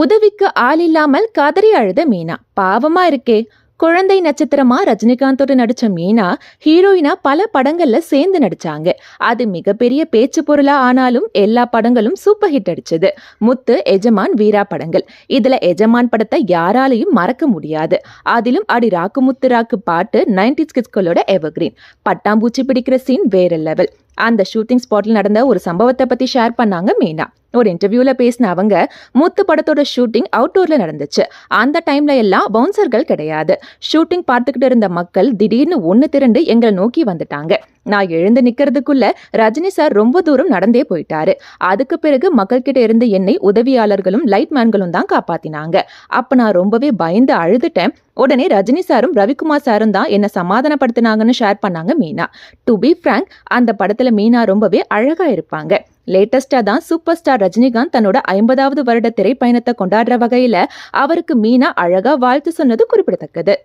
உதவிக்கு ஆள் இல்லாமல் கதறி அழுத மீனா. பாவமா இருக்கே. குழந்தை நட்சத்திரமா ரஜினிகாந்தோட நடிச்ச மீனா ஹீரோயினா பல படங்கள்ல சேர்ந்து நடிச்சாங்க. அது மிகப்பெரிய பேச்சு பொருளா ஆனாலும் எல்லா படங்களும் சூப்பர் ஹிட் அடிச்சது. முத்து எஜமான் வீரா படங்கள். இதுல எஜமான் படத்தை யாராலையும் மறக்க முடியாது. அதிலும் அடி ராக்கு முத்து ராக்கு பாட்டு நைன்டி கிட்ஸ்களோட எவர்கிரீன். பட்டாம்பூச்சி பிடிக்கிற சீன் வேற லெவல். அந்த ஷூட்டிங் ஸ்பாட்ல நடந்த ஒரு சம்பவத்தை பத்தி ஷேர் பண்ணாங்க மீனா. ஒரு இன்டர்வியூல பேசின அவங்க முத்து படத்தோட ஷூட்டிங் அவுட்டோர்ல நடந்துச்சு. அந்த டைம்ல எல்லாம் பவுன்சர்கள் கிடையாது. ஷூட்டிங் பார்த்துக்கிட்டு இருந்த மக்கள் திடீர்னு ஒன்னு திரண்டு எங்களை நோக்கி வந்துட்டாங்க. நான் எழுந்து நிக்கிறதுக்குள்ள ரஜினி சார் ரொம்ப தூரம் நடந்தே போயிட்டாரு. அதுக்கு பிறகு மக்கள்கிட்ட இருந்து என்னை உதவியாளர்களும் லைட்மேன்களும் தான் காப்பாத்தினாங்க. அப்ப நான் ரொம்பவே பயந்து அழுதுட்டேன். உடனே ரஜினி சாரும் ரவிக்குமார் சாரும் தான் என்ன சமாதானப்படுத்தினாங்கன்னு ஷேர் பண்ணாங்க மீனா. டு பி ஃப்ரங்க் அந்த படத்துல மீனா ரொம்பவே அழகா இருப்பாங்க. லேட்டஸ்டா தான் சூப்பர் ஸ்டார் ரஜினிகாந்த் தன்னோட ஐம்பதாவது வருட திரைப்பயணத்தை கொண்டாடுற வகையில அவருக்கு மீனா அழகா வாழ்த்து சொன்னது குறிப்பிடத்தக்கது.